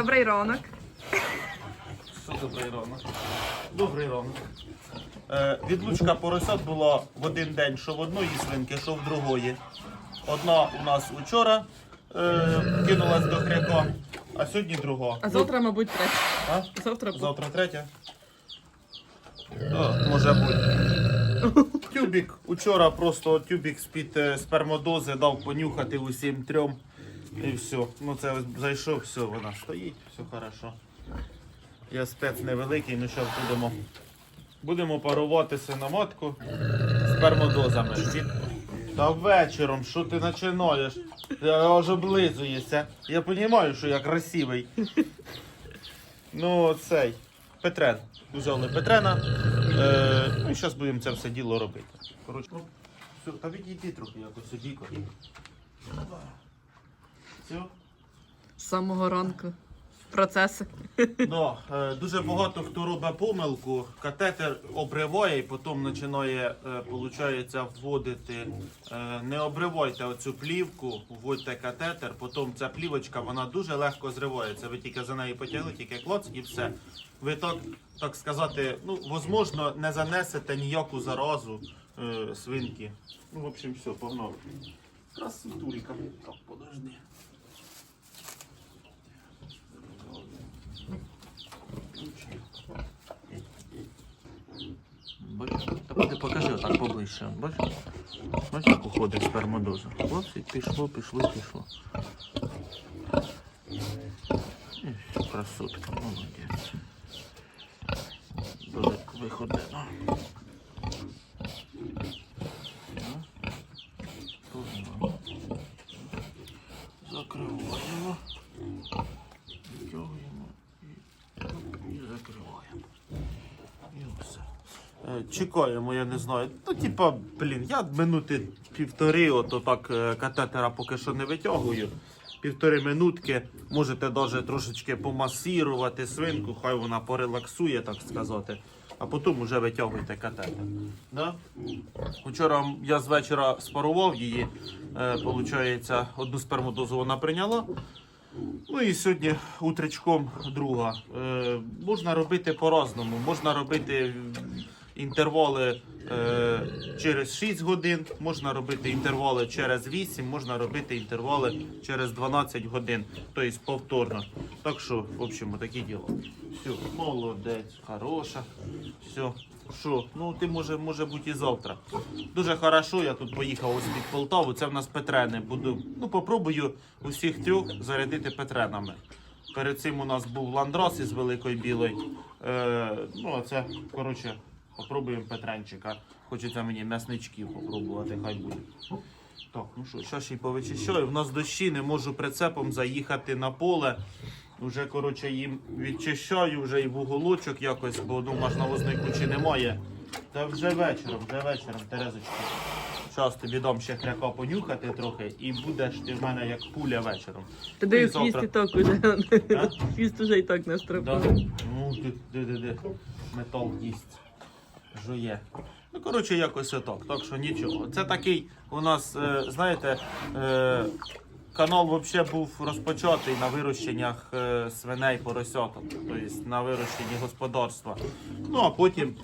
Добрий ранок. Що добрий ранок? Добрий ранок. Е, відлучка поросят була в один день, що в одної свинки, що в другої. Одна у нас учора е, кинулась до хряка, а сьогодні друга. А завтра, мабуть, третя. А? Завтра буде. Завтра третя. О, може бути. Тюбік. Учора просто тюбік з-під е, спермодози дав понюхати усім трьом. І все. Ну це зайшов, все, вона стоїть, все хорошо. Я спец невеликий, ну що будемо. Будемо парувати синоматку спермодозами. Від... Та вечором, що ти починаєш? Я аж облизуєшся. Я розумію, що я красивий. Ну, цей. Петрен. Взяли Петрена. Е, ну зараз будемо це все діло робити. Коротше, ну, все, та відійди трохи якось сюди. Все. З самого ранку. Процеси. Ну, е, дуже багато хто робить помилку, катетер обриває і потім починає, е, вводити. Е, не обривайте оцю плівку, вводьте катетер, потім ця плівочка вона дуже легко зривається. Ви тільки за неї потягли, тільки клоц і все. Ви так, так сказати, ну, возможно, не занесете ніяку заразу е, свинки. Ну, в общем, все, погнали. Красотулька. Так, подожди. Ти покажи отак поближче. Бачиш? Бачиш, як уходить спермодоза. Хлопці, пішло, пішло, пішло. І все, красотка, молодець. Дуже виходить. ну. Все. Погнали. Закриваємо. Витягуємо і, і закриваємо. І все. Е, Чекаємо, я не знаю. Ну, типа, блін, я минути півтори, ото так е, катетера поки що не витягую. Півтори минутки можете навіть трошечки помасірувати свинку, хай вона порелаксує, так сказати. А потім вже витягуйте катетер. Да? Вчора я з вечора спарував її, е, получається, одну спермодозу вона прийняла. Ну і сьогодні утречком друга. Е, можна робити по-разному. Можна робити інтервали е, через 6 годин, можна робити інтервали через 8, можна робити інтервали через 12 годин, тобто повторно. Так що, в общем, такі діло. Все, молодець, хороша. Все. Що, ну ти може, може бути і завтра. Дуже хорошо, я тут поїхав ось під Полтаву. Це в нас Петрени. Буду, ну попробую усіх трьох зарядити Петренами. Перед цим у нас був ландрас із великої білої. Е, ну, а це, коротше, попробуємо Петренчика. Хочеться мені м'ясничків попробувати, хай буде. Так, ну що, зараз ще й повичищаю. У нас дощі, не можу прицепом заїхати на поле. Вже коротше їм відчищаю, вже і в уголочок якось, бо ну, аж навозної кучі немає. Та вже вечором, вже вечором, Терезочка. Зараз тобі дам ще хряка понюхати трохи і будеш ти в мене як пуля вечором. Ну, і дивись, завтра- хвіст і так уже. Хвіст уже і так Да? Ну, де, де, де, де. Метал їсть. Жує. Ну, коротше, якось отак. Так що нічого. Це такий у нас, е, знаєте, е, канал взагалі був розпочатий на вирощеннях е, свиней поросяток, тобто на вирощенні господарства. Ну, а потім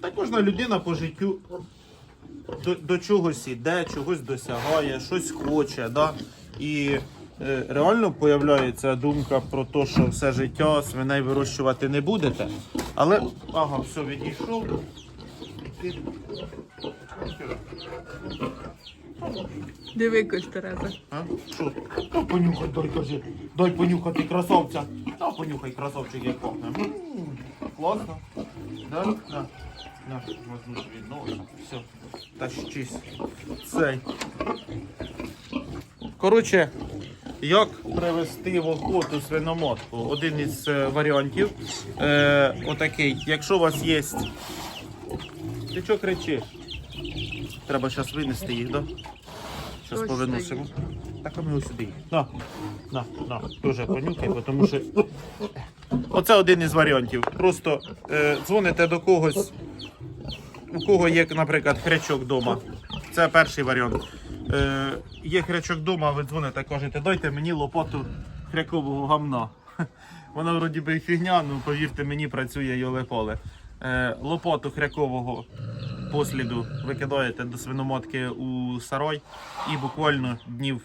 так кожна людина по життю до, до чогось іде, чогось досягає, щось хоче. Да? І реально появляється думка про те, що все життя свиней вирощувати не будете. Але ага, все відійшов. Диви, Коль, Тереза. А? Що? Та понюхай, дай кажи. Дай понюхати красавця. Та понюхай красавчик, як пахне. М, Класно. Да? На. На, возьму тобі носа. Все. Тащись. Цей. Коротше, як привести в охоту свиномотку? Один із е, варіантів. Е, отакий. Якщо у вас є. Ти чого кричиш? Треба зараз винести їх? Да? Зараз повиносимо. Так а ми ось сюди. На, на, на, теж понюхай, бо тому що. Оце один із варіантів. Просто е, дзвоните до когось, у кого є, наприклад, хрячок вдома. Це перший варіант. Е, є хрячок вдома, ви дзвоните, кажете, дайте мені лопату хрякового гамна. Вона вроді би фігня, ну повірте мені, працює йоле-поле. Е, лопату хрякового посліду викидаєте до свиномотки у сарой і буквально днів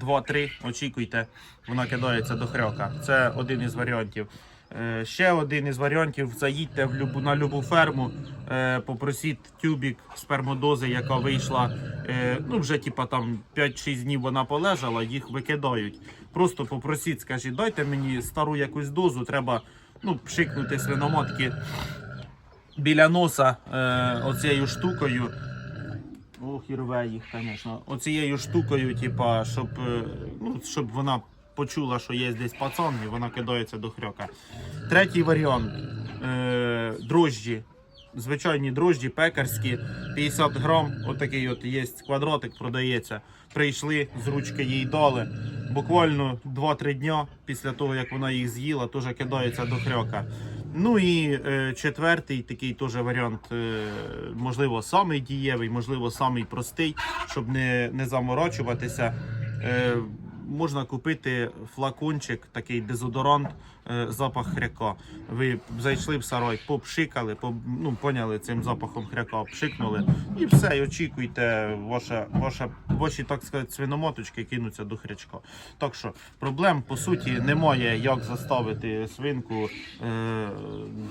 2-3 очікуйте, вона кидається до хряка. Це один із варіантів. Е, ще один із варіантів заїдьте в любу, на любу ферму, е, попросіть тюбік спермодози, яка вийшла. Е, ну, вже типа там 5-6 днів вона полежала, їх викидають. Просто попросіть, скажіть, дайте мені стару якусь дозу, треба ну, пшикнути свиноматки біля носа оцією штукою. Ох, і рве їх, звісно. Оцією штукою, типа, щоб, ну, щоб вона почула, що є десь пацан, і вона кидається до хрьока. Третій варіант е, дрожджі. Звичайні дрожджі, пекарські, 50 грам, отакий от є квадратик, продається. Прийшли, з ручки їй дали. Буквально 2-3 дня після того, як вона їх з'їла, теж кидається до хрьока. Ну і е, четвертий такий теж варіант, е, можливо, самий дієвий, можливо, самий простий, щоб не, не заморочуватися. Е, можна купити флакончик, такий дезодорант, е, запах хряка. Ви зайшли в сарой, попшикали, по, ну, поняли цим запахом хряка, пшикнули і все, і очікуйте, ваша, ваша, ваші, так сказати, свиномоточки кинуться до хрячка. Так що проблем по суті немає, як заставити свинку е,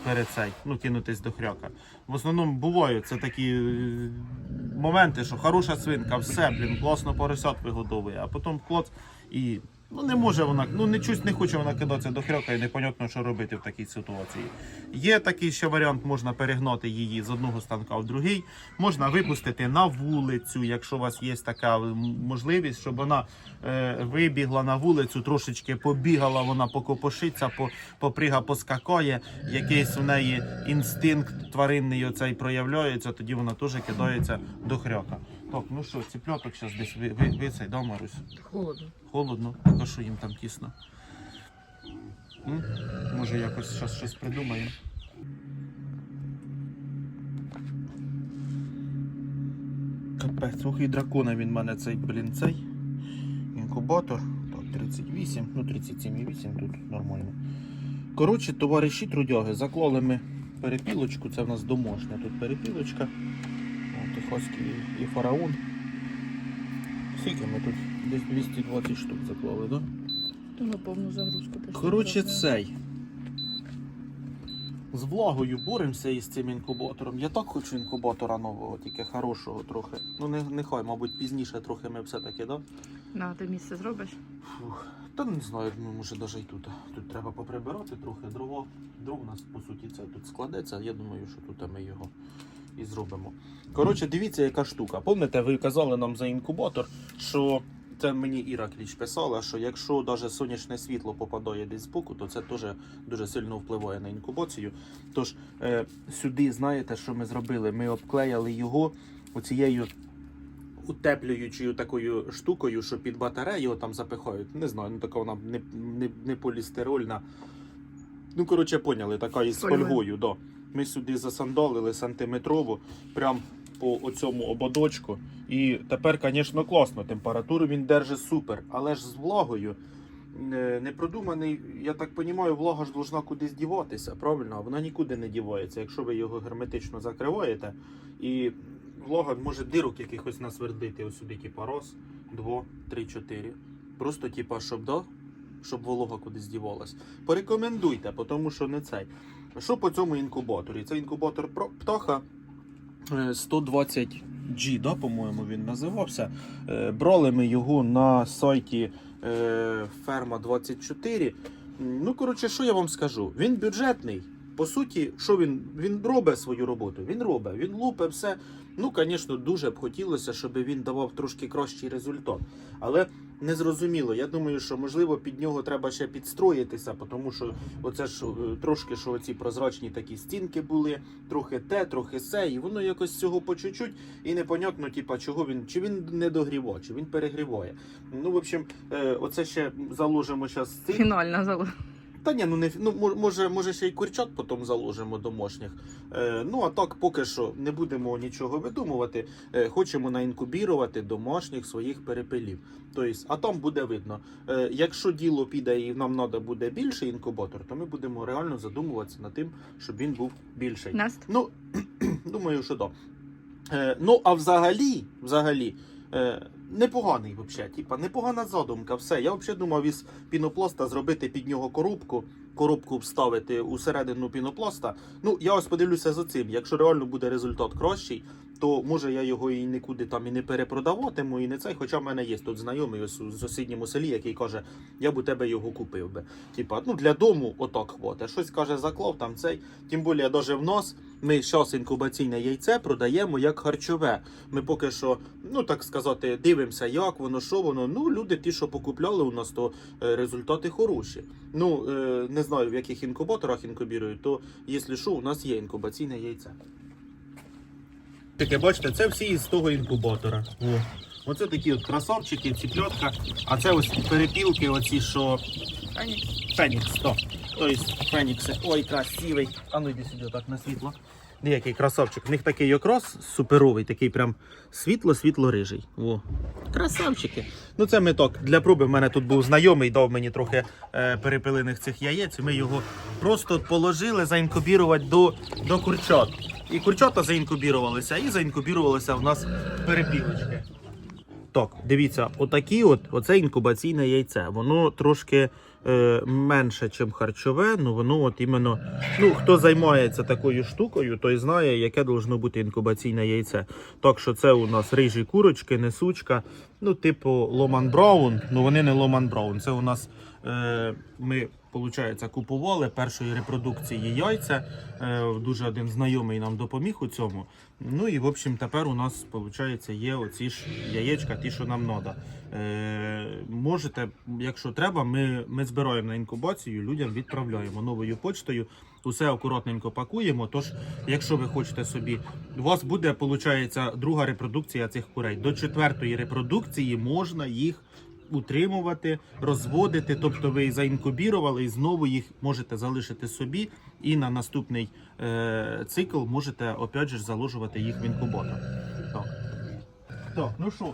перед цей, ну, кинутись до хряка. В основному бувають це такі моменти, що хороша свинка, все, блін, класно поросят вигодовує, а потім клоц і. Ну не може вона, ну не чусь не хоче вона кидатися до хряка і непонятно, що робити в такій ситуації. Є такий ще варіант, можна перегнати її з одного станка в другий. Можна випустити на вулицю, якщо у вас є така можливість, щоб вона е, вибігла на вулицю, трошечки побігала, вона покопошиться, по, поприга, поскакає. Якийсь в неї інстинкт тваринний оцей проявляється, тоді вона теж кидається до хряка. Так, ну що, ціпляток зараз десь ви, ви, ви цей, да, Марусь? Холодно. Холодно, а що їм там тісно. М? Може якось щось, щось придумаємо. Капець, і дракона він в мене цей, блін, цей. Інкубатор. Так, 38, ну 37,8 тут нормально. Коротше, товариші трудяги, заклали ми перепілочку, це в нас домашня тут перепілочка. Техаський і фараон. Скільки ми тут? Десь 220 штук заклали, так? Да? То на повну загрузку пішли. Коротше, цей. З влагою боремося із цим інкубатором. Я так хочу інкубатора нового, тільки хорошого трохи. Ну, не, нехай, мабуть, пізніше трохи ми все-таки, да? На, ти місце зробиш? Фух. Та не знаю, ну, може навіть і тут. Тут треба поприбирати трохи дрова. Дров у нас, по суті, це тут складеться. Я думаю, що тут ми його і зробимо. Коротше, дивіться, яка штука. Пам'ятаєте, ви казали нам за інкубатор, що це мені Іра Кліч писала, що якщо навіть сонячне світло попадає десь збоку, то це теж дуже сильно впливає на інкубацію. Тож е, сюди, знаєте, що ми зробили? Ми обклеяли його оцією утеплюючою такою штукою, що під батарею там запихають. Не знаю, ну така вона не, не, не полістирольна. Ну, коротше, поняли, така із фольгою. Да. Ми сюди засандалили сантиметрово, прям по оцьому ободочку. І тепер, звісно, класно. Температуру він держить супер, але ж з влагою. е, Не продуманий, я так розумію, влага ж должна кудись діватися, правильно? Вона нікуди не дівається. Якщо ви його герметично закриваєте, і влага може дирок якихось насвердити ось сюди, типа раз, два, три, чотири. Просто, типа, щоб да, щоб волога кудись дівалась. Порекомендуйте, тому що не цей. Що по цьому інкубаторі? Це інкубатор птаха е, 120G, да, по-моєму, він називався. Е, Брали ми його на сайті е, Ферма 24. Ну, коротше, що я вам скажу? Він бюджетний. По суті, що він? Він робить свою роботу. Він робить, він лупе все. Ну, звісно, дуже б хотілося, щоб він давав трошки кращий результат. Але незрозуміло. Я думаю, що можливо під нього треба ще підстроїтися, тому що оце ж е, трошки, що оці прозрачні такі стінки були, трохи те, трохи се, і воно якось цього по чуть-чуть, і непонятно, типа, чого він, чи він не догріває, чи він перегріває. Ну, в общем, е, оце ще заложимо зараз Фінально зала. Та ні, ну не ну, може, може ще й курчат потім заложимо домашніх. Е, ну а так поки що не будемо нічого видумувати. Е, хочемо наінкубірувати домашніх своїх перепелів. Тобто, а там буде видно. Е, якщо діло піде і нам треба буде більший інкубатор, то ми будемо реально задумуватися над тим, щоб він був більший. Наст? Ну, думаю, що так. Е, ну, а взагалі, взагалі, е, непоганий взагалі. Типа, непогана задумка. Все. Я взагалі думав із пінопласта зробити під нього коробку, коробку вставити усередину пінопласта. Ну, я ось подивлюся за цим. Якщо реально буде результат кращий, то може я його і нікуди там і не перепродаватиму, і не цей. Хоча в мене є тут знайомий ось у сусідньому селі, який каже, я б у тебе його купив би. Типа, ну для дому отак хватить. Щось каже, заклав там цей. Тим більше, навіть в нас ми зараз інкубаційне яйце продаємо як харчове. Ми поки що, ну так сказати, дивимося, як воно, що воно. Ну, люди, ті, що покупляли у нас, то е, результати хороші. Ну, е, не знаю, в яких інкубаторах інкубірують, то якщо що, у нас є інкубаційне яйце. Таке, бачите, це всі із того інкубатора. О. Оце такі от красавчики, ціпльотка, а це ось перепілки, оці, що Фенікс. Фенікс, то. Тобто Фенікси. Ой, красивий. А ну йди сюди так на світло. Який красавчик. В них такий окрас суперовий, такий прям світло-світло-рижий. О. Красавчики. Ну це ми так. Для проби в мене тут був знайомий, дав мені трохи е, перепилиних цих яєць. Ми його просто положили заінкубірувати до, до курчат. І курчата заінкубірувалися, і заінкубірувалися в нас перепілочки. Так, дивіться, отакі от, оце інкубаційне яйце. Воно трошки е, менше, ніж харчове, ну воно от іменно. Ну, хто займається такою штукою, той знає, яке должно бути інкубаційне яйце. Так що це у нас рижі курочки, несучка, ну, типу Ломан Браун. Ну вони не Ломан Браун. Це у нас е, ми, виходить, купували першої репродукції яйця. Е, дуже один знайомий нам допоміг у цьому. Ну і в общем тепер у нас виходить є оці ж яєчка, ті, що нам треба. Можете, якщо треба, ми, ми збираємо на інкубацію, людям відправляємо новою почтою. Усе акуратненько пакуємо. Тож, якщо ви хочете собі, у вас буде, виходить, друга репродукція цих курей. До четвертої репродукції можна їх утримувати, розводити. Тобто ви заінкубірували і знову їх можете залишити собі, і на наступний е, цикл можете опять же заложувати їх в інкубатор. Так, так ну що,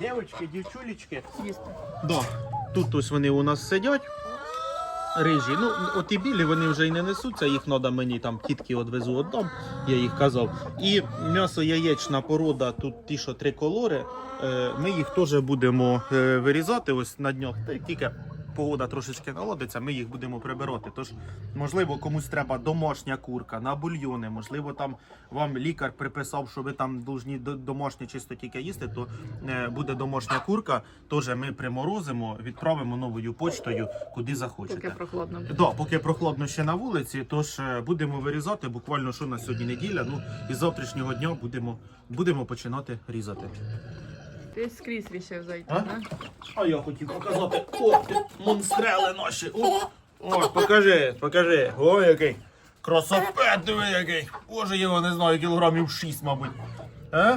дівчатки, дівчулечки, Да. Тут ось вони у нас сидять. Рижі. Ну, от білі вони вже й не несуться, їх треба мені там тітки одвезу оддам, я їх казав. І м'ясо яєчна порода, тут ті, що три колори. е, Ми їх теж будемо е, вирізати ось на днях. Тільки погода трошечки наладиться, ми їх будемо прибирати. Тож, можливо, комусь треба домашня курка на бульйони, можливо, там вам лікар приписав, що ви там повинні домашні чисто тільки їсти, то е, буде домашня курка. Теж ми приморозимо, відправимо новою почтою, куди захочете. Поки прохладно. Да, поки прохладно ще на вулиці, тож е, будемо вирізати. Буквально що на сьогодні неділя. Ну і з завтрашнього дня будемо, будемо починати різати. Ти скрізь рішив зайти, А? да? А я хотів показати. О, ти, монстрели наші. О, о, покажи, покажи. О, який. Красопет, диви який. Боже, його не знаю, кілограмів 6, мабуть. А?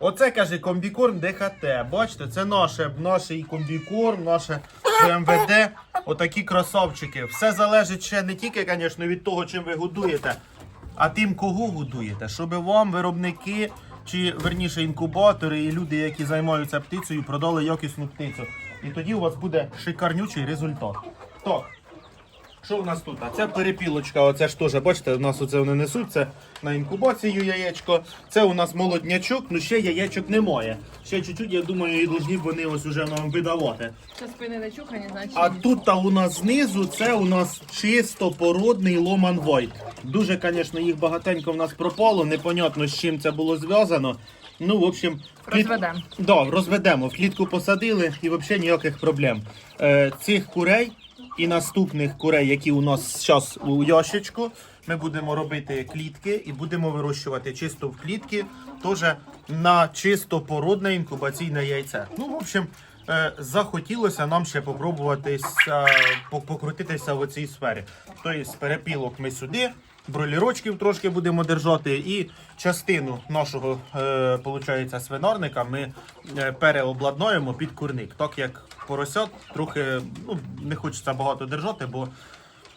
Оце каже комбікорм ДХТ. Бачите, це наше, наш і комбікорм, наше БМВД. Отакі красавчики. Все залежить ще не тільки, звісно, від того, чим ви годуєте, а тим, кого годуєте. Щоб вам виробники, чи верніше інкубатори і люди, які займаються птицею, продали якісну птицю. І тоді у вас буде шикарнючий результат. Так. Що в нас тут? А це перепілочка, оце ж теж, бачите, у нас оце вони несуть, це на інкубацію яєчко. Це у нас молоднячок, ну ще яєчок немає. Ще чуть-чуть, я думаю, і б вони ось уже нам видавати. Чухані, значить. А тут та у нас знизу це у нас чисто породний ломан вайт. Дуже, звісно, їх багатенько в нас пропало, непонятно з чим це було зв'язано. Ну, в общем, кліт- Розведемо. Да, розведемо. В клітку посадили і взагалі ніяких проблем. Е, цих курей і наступних курей, які у нас зараз у ящичку, ми будемо робити клітки і будемо вирощувати чисто в клітки, теж на чисто породне інкубаційне яйце. Ну, в общем, е, захотілося нам ще попробуватися, по- покрутитися в цій сфері. Тобто перепілок ми сюди. Бролірочків трошки будемо держати, і частину нашого е, свинарника ми е, переобладнаємо під курник. Так як поросят трохи ну, не хочеться багато держати, бо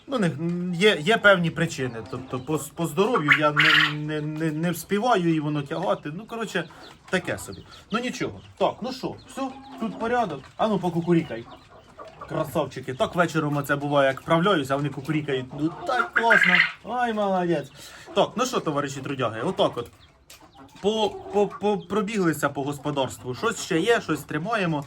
Ну, не, є, є певні причини. Тобто, по, по здоров'ю я не, не, не, не вспіваю і воно тягати. Ну, коротше, таке собі. Ну нічого. Так, ну що, все, тут порядок. А ну покукурікай. Красавчики. Так вечором оце буває, як вправляюся, а вони кукурікають. Ну так класно. Ой, молодець. Так, ну що, товариші трудяги, отак от. По, по, по, пробіглися по господарству. Щось ще є, щось тримаємо.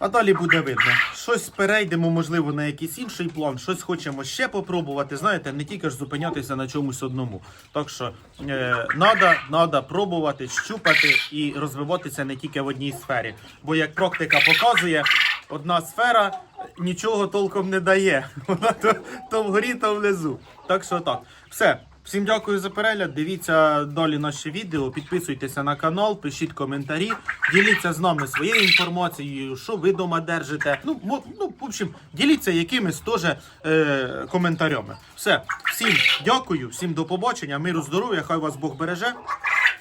А далі буде видно. Щось перейдемо, можливо, на якийсь інший план, щось хочемо ще попробувати. Знаєте, не тільки ж зупинятися на чомусь одному. Так що е, надо, надо пробувати, щупати і розвиватися не тільки в одній сфері. Бо як практика показує, одна сфера нічого толком не дає. Вона то, то вгорі, то внизу. Так що так. Все. Всім дякую за перегляд. Дивіться далі наші відео. Підписуйтеся на канал, пишіть коментарі, діліться з нами своєю інформацією, що ви дома держите. Ну, ну в общем, діліться якимись теж е, коментарями. Все, всім дякую, всім до побачення, миру, здоров'я, хай вас Бог береже.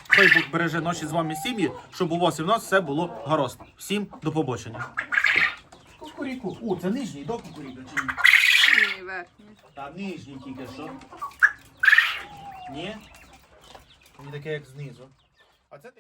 Хай Бог береже наші з вами сім'ї, щоб у вас і в нас все було гаразд. Всім до побачення. Кукуріку. О, це нижній, до кукуріка чи ні? Ні, верхній. Та нижній тільки що. Ні? Він таке як знизу. А це таке.